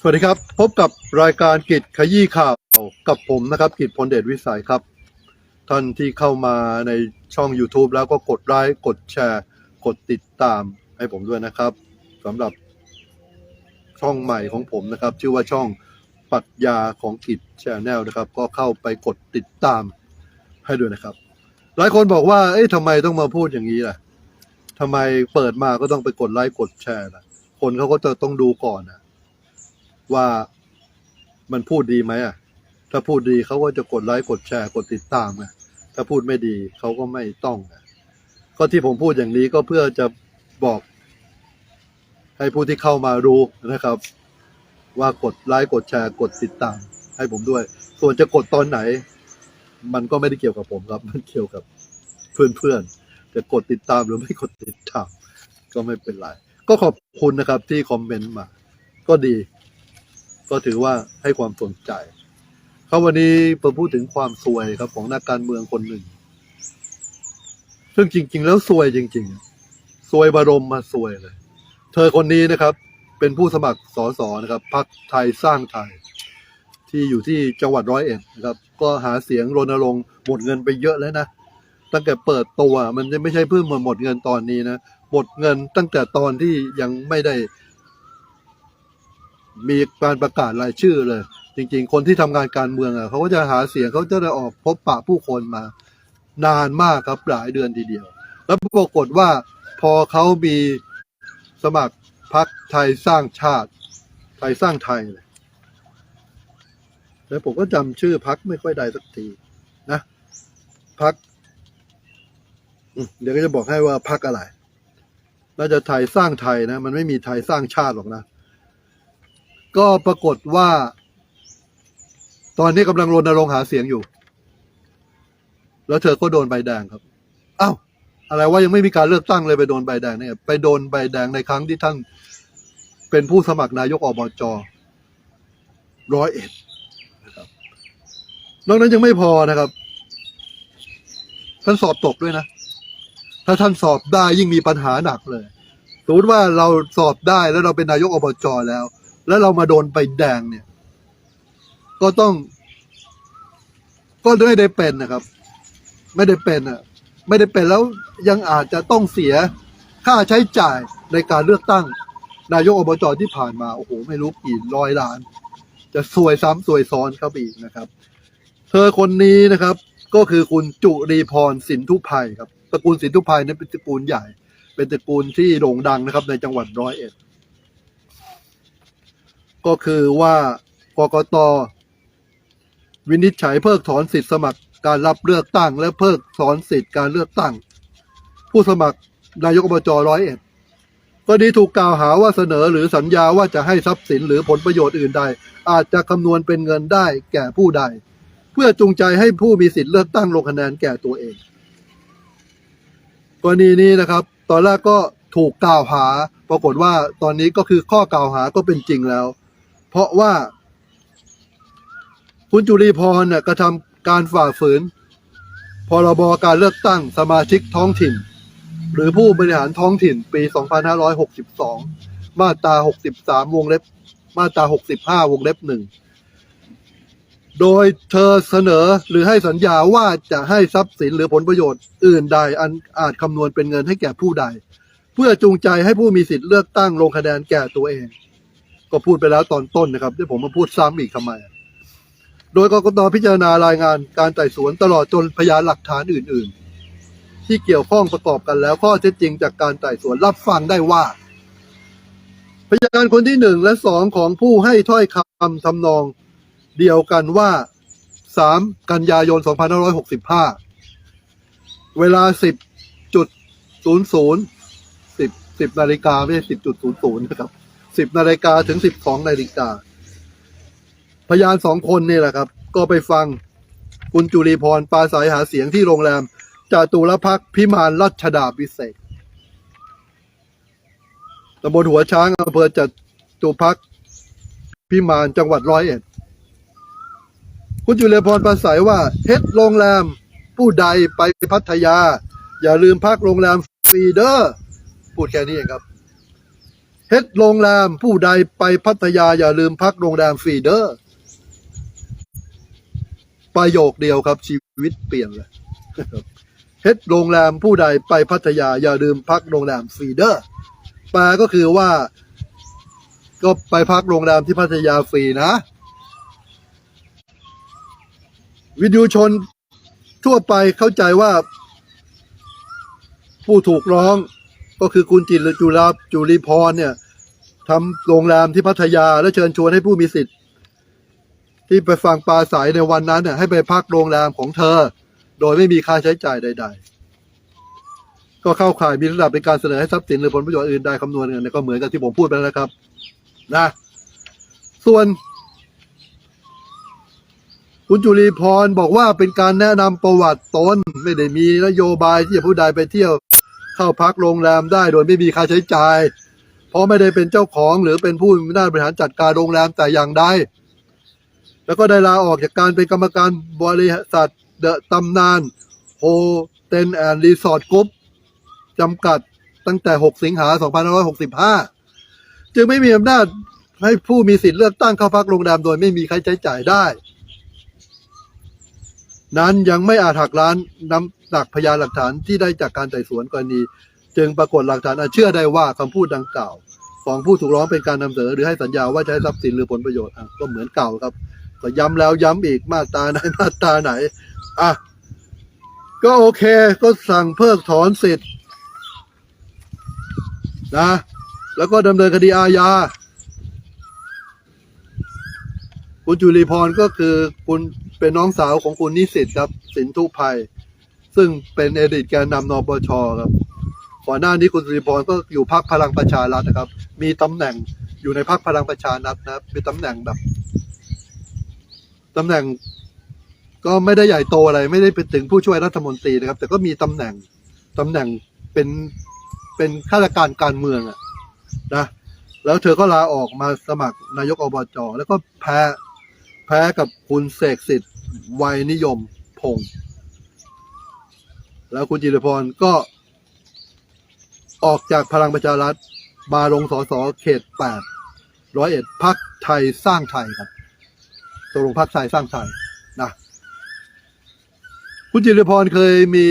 สวัสดีครับ พบกับรายการกิจขยี้ข่าวกับผมนะครับ กิจพลเดชวิสัยครับ ท่านที่เข้ามาในช่อง YouTube แล้วก็กดไลค์กดแชร์ กดติดตามให้ผมด้วยนะครับสำหรับช่องใหม่ของผมนะครับ ชื่อว่าช่องปรัชญาของกิจแชนแนลนะครับ ก็เข้าไปกดติดตามให้ด้วยนะครับ หลายคนบอกว่า เอ๊ะทำไมต้องมาพูดอย่างนี้ล่ะทำไมเปิดมาก็ต้องไปกดไลค์กดแชร์ล่ะ คนเขาก็จะต้องดูก่อนนะ ว่ามันพูดดีไหมอะ ถ้าพูดดีเขาก็จะกดไลค์กดแชร์กดติดตามไงถ้าพูดไม่ดีเขาก็ไม่ต้องไงก็ที่ผมพูดอย่างนี้ก็เพื่อจะบอก ให้ผู้ที่เข้ามารู้นะครับ ว่ากดไลค์กดแชร์กดติดตาม ให้ผมด้วย ส่วนจะกดตอนไหน มันก็ไม่ได้เกี่ยวกับผมครับ มันเกี่ยวกับเพื่อนๆจะกดติดตามหรือไม่กดติดตาม ก็ไม่เป็นไรก็ขอบคุณนะครับที่คอมเมนต์มา ก็ดี ก็ถือว่าให้ความสนใจครับวันนี้ผมพูดถึงความซวยครับของนักการเมืองคนหนึ่ง ซึ่งจริง ๆ แล้วซวยจริง ๆ ซวยบารมมาซวยเลย เธอคนนี้นะครับ เป็นผู้สมัครสสนะครับพรรคไทยสร้างไทย ที่อยู่ที่จังหวัดร้อยเอ็ดนะครับ ก็หาเสียงรณรงค์หมดเงินไปเยอะแล้วนะตั้งแต่เปิดตัวมันจะไม่ใช่เพิ่งมาหมดเงินตอนนี้นะหมดเงินตั้งแต่ตอนที่ยังไม่ได้ มีการประกาศรายชื่อเลย จริง ๆ คนที่ทำงานการเมืองอะเขาก็จะหาเสียงเขาจะได้ออกพบปะผู้คนมา นานมากครับหลายเดือนทีเดียว แล้วปรากฏว่าพอเขามีสมัครพักไทยสร้างชาติ ไทยสร้างไทยเลยแล้วผมก็จำชื่อพักไม่ค่อยได้สักทีนะพักเดี๋ยวก็จะบอกให้ว่าพักอะไรน่าจะไทยสร้างไทยนะ มันไม่มีไทยสร้างชาติหรอกนะ ก็ปรากฏว่า ตอนนี้กำลังรณรงค์หาเสียงอยู่ แล้วเธอก็โดนใบแดงครับอ้าวอะไรว่ายังไม่มีการเลือกตั้งเลยไปโดนใบแดงเนี่ยไปโดนใบแดงในครั้งที่ท่าน เป็นผู้สมัครนายกอบจร้อยเอ็ดนะครับนอกนั้นยังไม่พอนะครับ ท่านสอบตกด้วยนะ ถ้าท่านสอบได้ยิ่งมีปัญหาหนักเลยสมมติว่าเราสอบได้แล้วเราเป็นนายกอบจแล้ว แล้วเรามาโดนใบแดงเนี่ย ก็ต้อง ก็ไม่ได้เป็นนะครับ ไม่ได้เป็นอะ ไม่ได้เป็นแล้วยังอาจจะต้องเสียค่าใช้จ่ายในการเลือกตั้ง นายกอบจที่ผ่านมาโอ้โหไม่รู้กี่ร้อยล้าน จะซวยซ้ำซวยซ้อนเข้าไปอีกนะครับ เธอคนนี้นะครับ ก็คือคุณจุรีพรสินทุภัยครับตระกูลสินทุภัยนั้นเป็นตระกูลใหญ่ เป็นตระกูลที่โด่งดังนะครับ ในจังหวัดร้อยเอ็ด ก็คือว่ากกตวินิจฉัยเพิกถอนสิทธิสมัครการรับเลือกตั้ง และเพิกถอนสิทธิการเลือกตั้ง ผู้สมัครนายกอบจร้อยเอ็ดก็ดีถูกกล่าวหาว่าเสนอหรือสัญญาว่าจะให้ทรัพย์สินหรือผลประโยชน์อื่นใด อาจจะคำนวณเป็นเงินได้แก่ผู้ใด เพื่อจูงใจให้ผู้มีสิทธิ์เลือกตั้งลงคะแนนแก่ตัวเอง กรณีนี้นะครับ ตอนแรกก็ถูกกล่าวหา ปรากฏว่าตอนนี้ก็คือข้อกล่าวหาก็เป็นจริงแล้ว เพราะว่า คุณจุลีพรเนี่ยกระทำการฝ่าฝืน พรบการเลือกตั้งสมาชิกท้องถิ่น หรือผู้บริหารท้องถิ่นปี 2562 มาตรา 63 วงเล็บ มาตรา 65 วงเล็บหนึ่งโดยเธอเสนอหรือให้สัญญาว่าจะให้ทรัพย์สินหรือผลประโยชน์อื่นใดอันอาจคำนวณเป็นเงินให้แก่ผู้ใด เพื่อจูงใจให้ผู้มีสิทธิ์เลือกตั้งลงคะแนนแก่ตัวเอง ก็พูดไปแล้วตอนต้นนะครับที่ผมมาพูดซ้ำอีกทำไม โดยกกตพิจารณารายงานการไต่สวนตลอดจนพยานหลักฐานอื่น ๆ ที่เกี่ยวข้องประกอบกันแล้ว ข้อเท็จจริงจากการไต่สวนรับฟังได้ว่า พยานคนที่หนึ่งและสองของผู้ให้ถ้อยคำทำนองเดียวกันว่า 3 กันยายน 2565 เวลา 10จุด00 10 10นาฬิกาไม่ใช่10จุด00 นะครับ 10นาฬิกาถึง12นาฬิกา พยานสองคนนี่แหละครับ ก็ไปฟังคุณจุลีพรปาศัยหาเสียงที่โรงแรมจาตุรพักพิมานรัชดาพิเศษตำบลหัวช้างอำเภอจตุพักพิมานจังหวัดร้อยเอ็ด คุณจุลีพรปราศัยว่าเฮ็ดโรงแรมผู้ใดไปพัทยา อย่าลืมพักโรงแรมฟรีเดอร์พูดแค่นี้เองครับ เฮ็ดโรงแรมผู้ใดไปพัทยาอย่าลืมพักโรงแรมฟรีเดอร์ประโยคเดียวครับชีวิตเปลี่ยนเลยเฮ็ดโรงแรมผู้ใดไปพัทยาอย่าลืมพักโรงแรมฟรีเดอร์แปลก็คือว่า ก็ไปพักโรงแรมที่พัทยาฟรีนะ วิทยุชนทั่วไปเข้าใจว่า ผู้ถูกร้อง ก็คือคุณจิตรจุฬาจุลีพรเนี่ยทำโรงแรมที่พัทยาและเชิญชวนให้ผู้มีสิทธิ์ ที่ไปฟังปลาใสในวันนั้นเนี่ยให้ไปพักโรงแรมของเธอ โดยไม่มีค่าใช้จ่ายใด ๆ ก็เข้าข่ายมีระดับในการเสนอให้ทรัพย์สินหรือผลประโยชน์อื่นใดคำนวณกันเนี่ยก็เหมือนกับที่ผมพูดไปแล้วนะครับ นะ ส่วน คุณจุลีพรบอกว่าเป็นการแนะนำประวัติตนไม่ได้มีนโยบายที่จะผู้ใดไปเที่ยว เข้าพักโรงแรมได้โดยไม่มีค่าใช้จ่าย เพราะไม่ได้เป็นเจ้าของหรือเป็นผู้มีอำนาจบริหารจัดการโรงแรมแต่อย่างใดแล้วก็ได้ลาออกจากการเป็นกรรมการบริษัทเดอะตำนานโฮเทลแอนด์รีสอร์ทกรุ๊ปจำกัดตั้งแต่ 6 สิงหา 2565 จึงไม่มีอำนาจให้ผู้มีสิทธิ์เลือกตั้งเข้าพักโรงแรมโดยไม่มีค่าใช้จ่ายได้ นั้นยังไม่อาจหักล้านน้ำหนักพยานหลักฐานที่ได้จากการไต่สวนกรณี จึงปรากฏหลักฐานอันเชื่อได้ว่าคำพูดดังกล่าว ของผู้ถูกร้องเป็นการนำเสนอหรือให้สัญญาว่าจะให้ทรัพย์สินหรือผลประโยชน์อะก็เหมือนเก่าครับ ก็ย้ำแล้วย้ำอีกมาตราไหนมาตราไหนอะก็โอเคก็สั่งเพิกถอนสิทธิ์นะแล้วก็ดำเนินคดีอาญาคุณจุลีพรก็คือคุณ เป็นน้องสาวของคุณนิสิตครับ สินทุภัย ซึ่งเป็นอดีตแกนนำนปชครับก่อนหน้านี้คุณจุลีพรก็อยู่พักพลังประชารัฐนะครับ มีตำแหน่งอยู่ในพักพลังประชารัฐนะครับเป็นตำแหน่งแบบตำแหน่งก็ไม่ได้ใหญ่โตอะไร ไม่ได้เป็นถึงผู้ช่วยรัฐมนตรีนะครับ แต่ก็มีตำแหน่งตำแหน่งเป็นเป็นข้าราชการการเมืองอะนะแล้วเธอก็ลาออกมาสมัครนายกอบจแล้วก็แพ้แพ้กับคุณเสกสิทธิ วัยนิยมพงศ์แล้วคุณจิรพรก็ออกจากพลังประชารัฐมาลงสสเขตแปดร้อยเอ็ดพักไทยสร้างไทยครับตกลงพักไทยสร้างไทยนะคุณจิรพรเคยมี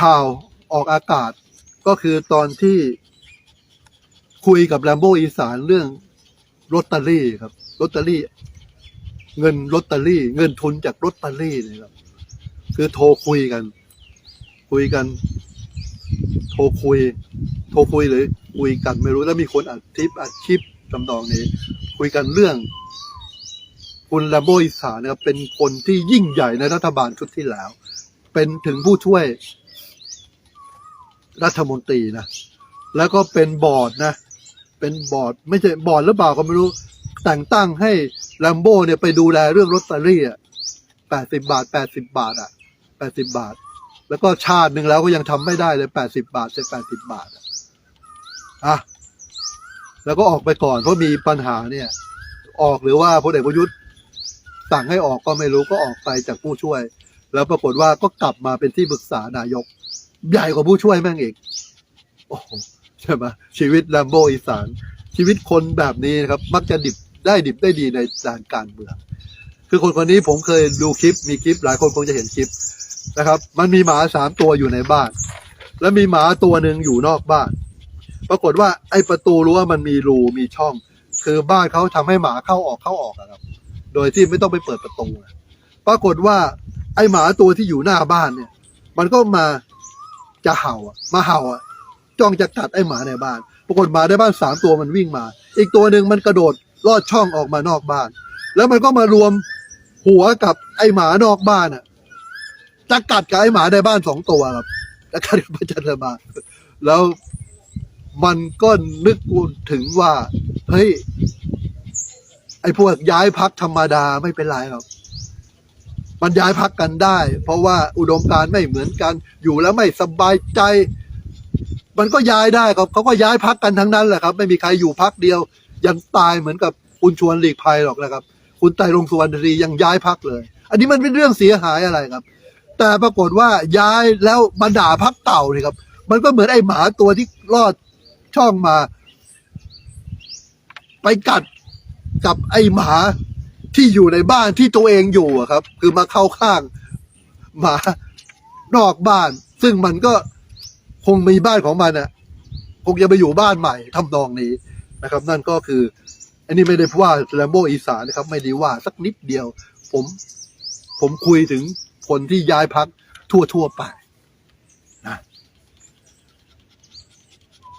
ข่าวออกอากาศ ก็คือตอนที่คุยกับแรมโบ้อีสานเรื่องลอตเตอรี่ครับลอตเตอรี่ เงินลอตเตอรี่ เงินทุนจากลอตเตอรี่เนี่ยครับ คือโทรคุยกัน คุยกัน โทรคุย โทรคุยหรือคุยกันไม่รู้แล้วมีคนอัดคลิปอัดคลิปทำนองนี้ คุยกันเรื่องคุณแรมโบอีสานนะครับเป็นคนที่ยิ่งใหญ่ในรัฐบาลชุดที่แล้ว เป็นถึงผู้ช่วย รัฐมนตรีนะ แล้วก็เป็นบอร์ดนะ เป็นบอร์ด ไม่ใช่บอร์ดหรือเปล่าก็ไม่รู้ แต่งตั้งให้ แลมโบ้เนี่ยไปดูแลเรื่องลอตเตอรี่อะแปดสิบาทแปดสิบาทอะแปดสิบาท แล้วก็ชาติหนึ่งแล้วก็ยังทำไม่ได้เลยแปดสิบาทเสร็จแปดสิบาทอะอะแล้วก็ออกไปก่อนเพราะมีปัญหาเนี่ย ออกหรือว่าพลเอกประยุทธ์สั่งให้ออกก็ไม่รู้ก็ออกไปจากผู้ช่วย แล้วปรากฏว่าก็กลับมาเป็นที่ปรึกษานายก ใหญ่กว่าผู้ช่วยแม่งอีกโอ้ใช่ไหมชีวิตแลมโบอีสานชีวิตคนแบบนี้นะครับ มักจะดิบ ได้ดิบได้ดีในด้านการเมือง คือคนคนนี้ผมเคยดูคลิป มีคลิปหลายคนคงจะเห็นคลิปนะครับ มันมีหมาสามตัวอยู่ในบ้าน แล้วมีหมาตัวหนึ่งอยู่นอกบ้าน ปรากฏว่าไอ้ประตูรั้วมันมีรูมีช่อง คือบ้านเขาทำให้หมาเข้าออกเข้าออกอะครับ โดยที่ไม่ต้องไปเปิดประตูอะปรากฏว่าไอ้หมาตัวที่อยู่หน้าบ้านเนี่ย มันก็มาจะเห่าอะมาเห่าอะจ้องจะกัดไอ้หมาในบ้าน ปรากฏหมาในบ้านสามตัวมันวิ่งมา อีกตัวหนึ่งมันกระโดด ลอดช่องออกมานอกบ้าน แล้วมันก็มารวมหัวกับไอ้หมานอกบ้านอะจะกัดกับไอ้หมาในบ้านสองตัวครับจะกัดกับพระจันทร์มาแล้วมันก็นึกถึงว่า เฮ้ย ไอ้พวกย้ายพักธรรมดาไม่เป็นไรครับ มันย้ายพักกันได้ เพราะว่าอุดมการไม่เหมือนกัน อยู่แล้วไม่สบายใจ มันก็ย้ายได้ครับเขาก็ย้ายพักกันทั้งนั้นแหละครับ ไม่มีใครอยู่พักเดียว ยังตายเหมือนกับคุณชวนหลีกภัยหรอกนะครับ คุณไตรรงสุวรรณรียังย้ายพักเลย อันนี้มันเป็นเรื่องเสียหายอะไรครับ แต่ปรากฏว่าย้ายแล้วมาด่าพักเก่านี่ครับ มันก็เหมือนไอ้หมาตัวที่รอดช่องมา ไปกัดกับไอหมาที่อยู่ในบ้านที่ตัวเองอยู่อะครับ คือมาเข้าข้างหมานอกบ้าน ซึ่งมันก็คงมีบ้านของมันอะคงจะไปอยู่บ้านใหม่ทำนองนี้ นะครับ นั่นก็คือ อันนี้ไม่ได้ว่าแลมโบอีสานนะครับ ไม่ได้ว่าสักนิดเดียว ผมผมคุยถึงคนที่ย้ายพักทั่วทั่วไปนะ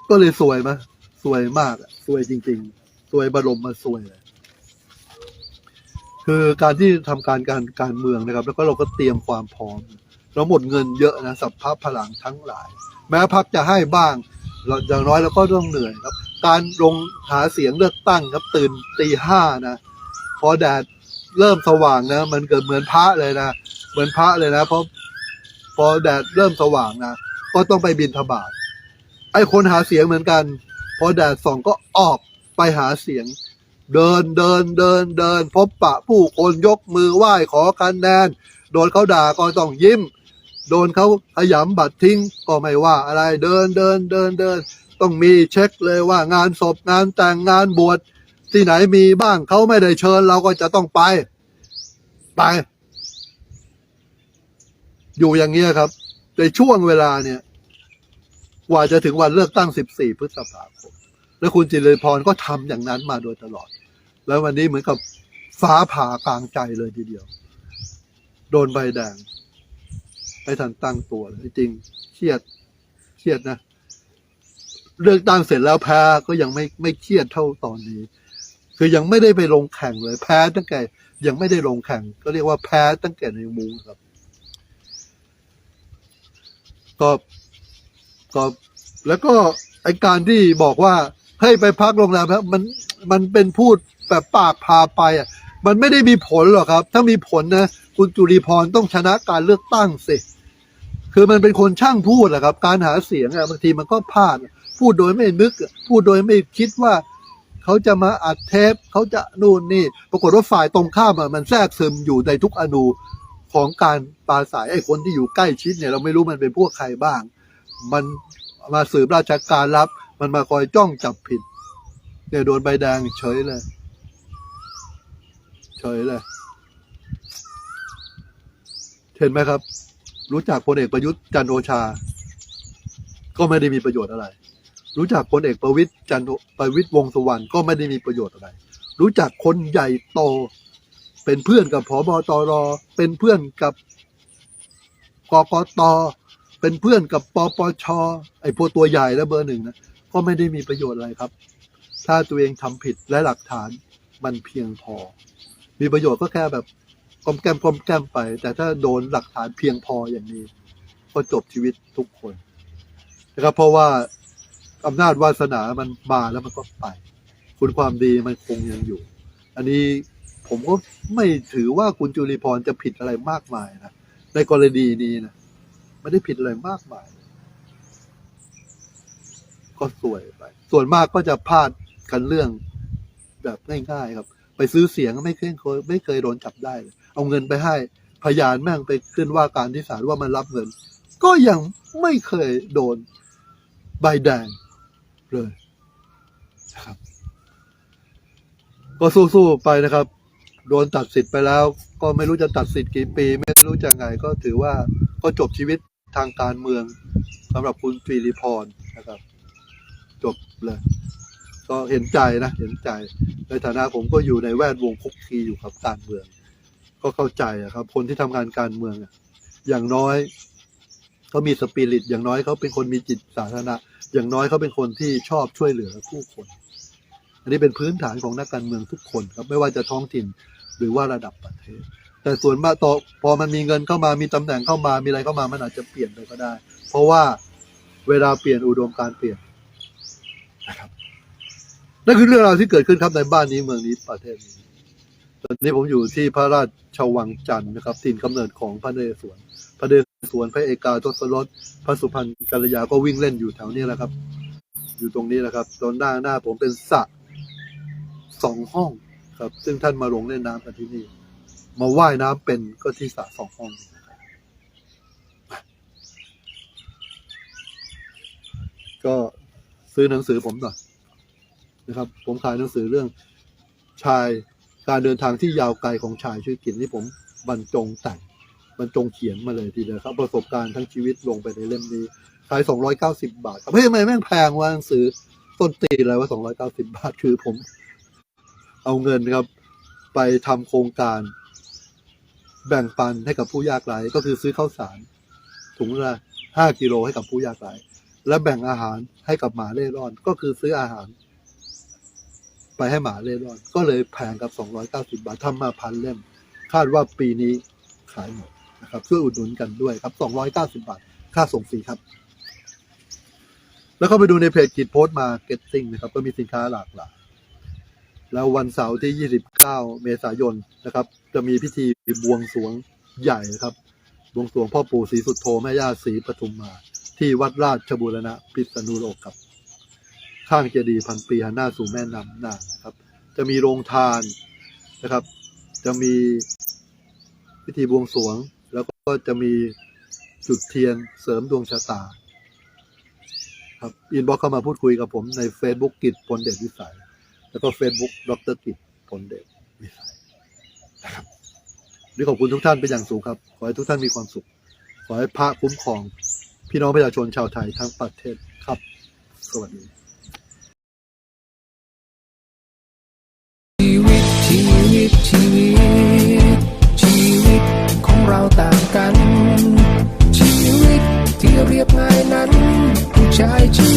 ก็เลยสวยมาสวยมากอะสวยจริง ๆ สวยบรมมาสวยเลยคือการที่ทำการการการเมืองนะครับ แล้วก็เราก็เตรียมความพร้อม เราหมดเงินเยอะนะสัพพะพลังทั้งหลาย แม้พักจะให้บ้าง เราอย่างน้อยเราก็ต้องเหนื่อยครับ การลงหาเสียงเลือกตั้งครับตื่นตีห้านะพอแดดเริ่มสว่างนะ มันเกิดเหมือนพระเลยนะเหมือนพระเลยนะเพราะพอแดดเริ่มสว่างนะก็ต้องไปบินทบาทไอ้คนหาเสียงเหมือนกัน พอแดดส่องก็ออกไปหาเสียง เดินเดินเดินเดิน พบปะผู้คนยกมือไหว้ขอคะแนนโดนเขาด่าก็ต้องยิ้ม โดนเขาขยำบัตรทิ้งก็ไม่ว่าอะไรเดินเดินเดินเดิน ต้องมีเช็คเลยว่างานศพงานแต่งงานบวชที่ไหนมีบ้างเขาไม่ได้เชิญ เราก็จะต้องไป ไป อยู่อย่างเงี้ยครับ ในช่วงเวลาเนี่ย กว่าจะถึงวันเลือกตั้ง 14 พฤษภาคมแล้วคุณจิรพรก็ทำอย่างนั้นมาโดยตลอด แล้ววันนี้เหมือนกับฟ้าผ่ากลางใจเลยทีเดียว โดนใบแดงไม่ทันตั้งตัวเลยจริงเครียดเครียดนะ เลือกตั้งเสร็จแล้วแพ้ก็ยังไม่ไม่เครียดเท่าตอนนี้ คือยังไม่ได้ไปลงแข่งเลยแพ้ตั้งแต่ยังไม่ได้ลงแข่ง ก็เรียกว่าแพ้ตั้งแต่ในมุงครับ ก็ก็แล้วก็ไอการที่บอกว่าให้ไปพักโรงแรมมันมันเป็นพูดแบบปากพาไปอะ มันไม่ได้มีผลหรอกครับ ถ้ามีผลนะคุณจุริพรต้องชนะการเลือกตั้งสิคือมันเป็นคนช่างพูดแหละครับ การหาเสียงอะบางทีมันก็พลาด พูดโดยไม่นึก พูดโดยไม่คิดว่าเขาจะมาอัดเทปเขาจะนู่นนี่ ปรากฏว่าฝ่ายตรงข้ามมันแทรกซึมอยู่ในทุกอนูของการปาศัยไอ้คนที่อยู่ใกล้ชิดเนี่ยเราไม่รู้มันเป็นพวกใครบ้าง มันมาสืบราชการรับ มันมาคอยจ้องจับผิดเนี่ยโดนใบแดงเฉยเลย เฉยเลย เห็นไหมครับ รู้จักพลเอกประยุทธ์จันโอชา ก็ไม่ได้มีประโยชน์อะไร รู้จักพลเอกประวิตยจันทร์ประวิตยวงษ์สุวรรณก็ไม่ได้มีประโยชน์อะไร รู้จักคนใหญ่โต เป็นเพื่อนกับผบตรเป็นเพื่อนกับกกตเป็นเพื่อนกับปปชไอ้พวกตัวใหญ่และเบอร์หนึ่งนะก็ไม่ได้มีประโยชน์อะไรครับ ถ้าตัวเองทำผิดและหลักฐานมันเพียงพอ มีประโยชน์ก็แค่แบบกลมแกล้มกลมแกมไป แต่ถ้าโดนหลักฐานเพียงพออย่างนี้ ก็จบชีวิตทุกคนนะครับเพราะว่า อำนาจวาสนามันมาแล้วมันก็ไป คุณความดีมันคงยังอยู่ อันนี้ผมก็ไม่ถือว่าคุณจุลิพรจะผิดอะไรมากมายนะในกรณีนี้นะไม่ได้ผิดอะไรมากมาย ก็สวยไป ส่วนมากก็จะพลาดกันเรื่องแบบง่ายๆครับ ไปซื้อเสียงไม่เคยเคยไม่เคยโดนจับได้เลยเอาเงินไปให้พยานแม่งไปขึ้นว่าการที่ศาลว่ามันรับเงิน ก็ยังไม่เคยโดนใบแดง เลยนะครับ ก็สู้ๆไปนะครับ โดนตัดสิทธิ์ไปแล้ว ก็ไม่รู้จะตัดสิทธิ์กี่ปี ไม่รู้จะไง ก็ถือว่าก็จบชีวิตทางการเมืองสำหรับคุณตรีริพรนะครับ จบเลย ก็เห็นใจนะ เห็นใจ ในฐานะผมก็อยู่ในแวดวงคุกคีอยู่กับการเมือง ก็เข้าใจครับ คนที่ทำงานการเมืองอย่างน้อยเขามีสปิริตอย่างน้อยเขาเป็นคนมีจิตสาธารณะ อย่างน้อยเขาเป็นคนที่ชอบช่วยเหลือผู้คน อันนี้เป็นพื้นฐานของนักการเมืองทุกคนครับไม่ว่าจะท้องถิ่นหรือว่าระดับประเทศ แต่ส่วนมากต่อพอมันมีเงินเข้ามามีตำแหน่งเข้ามามีอะไรเข้ามามันอาจจะเปลี่ยนไปก็ได้ เพราะว่าเวลาเปลี่ยนอุดมการเปลี่ยนนะครับนั่นคือเรื่องราวที่เกิดขึ้นครับในบ้านนี้เมืองนี้ประเทศนี้ตอนนี้ผมอยู่ที่พระราชวังจันทร์นะครับถิ่นกำเนิดของพระเรศวรพระเร ศวรพระเอกาทศรถพระสุพรรณกัลยาก็วิ่งเล่นอยู่แถวนี้แหละครับ อยู่ตรงนี้แหละครับตอนหน้าหน้าผมเป็นสระสองห้องครับ ซึ่งท่านมาลงเล่นน้ำกันที่นี่ มาว่ายน้ำเป็นก็ที่สระสองห้องก็ซื้อหนังสือผมหน่อยนะครับ ผมขายหนังสือเรื่องชายการเดินทางที่ยาวไกลของชายชื่อกินที่ผมบรรจงแต่ง บรรจงเขียนมาเลยทีเดียวครับ ประสบการณ์ทั้งชีวิตลงไปในเล่มนี้ขาย 290 บาทครับเฮ้ยทำไมแม่งแพงวะหนังสือต้นตีอะไรว่า 290 บาทคือผม เอาเงินครับ ไปทำโครงการ แบ่งปันให้กับผู้ยากไร้ก็คือซื้อข้าวสาร ถุงละ5กิโลให้กับผู้ยากไร้และแบ่งอาหารให้กับหมาเล่ร่อน ก็คือซื้ออาหาร ไปให้หมาเล่ร่อน ก็เลยแพงกับ 290 บาททำมาพันเล่ม คาดว่าปีนี้ขายหมด นะครับช่วยอุดหนุนกันด้วยครับ 290 บาท ค่าส่งฟรีครับ แล้วก็ไปดูในเพจกิจโพสต์มาเก็ตติ้งนะครับ ก็มีสินค้าหลากหลายแล้ววันเสาร์ที่ 29 เมษายนนะครับ จะมีพิธีบวงสรวงใหญ่นะครับ บวงสรวงพ่อปู่ศรีสุโธแม่ย่าศรีปทุมมา ที่วัดราชบุรณะพิษณุโลกครับ ข้างเจดีย์พันปีหันหน้าสู่แม่น้ำน่านนะครับ จะมีโรงทานนะครับ จะมีพิธีบวงสรวง แล้วก็จะมีจุดเทียนเสริมดวงชะตา ครับอินบ็อกเข้ามาพูดคุยกับผมใน Facebook กิจพลเดชวิสัย แล้วก็ Facebook ดรกิจพลเดชวิสัยนะครับนี่ขอบคุณทุกท่านเป็นอย่างสูงครับ ขอให้ทุกท่านมีความสุข ขอให้พระคุ้มครอง พี่น้องประชาชนชาวไทยทั้งประเทศครับ สวัสดีชีวิตชีวิต 下一季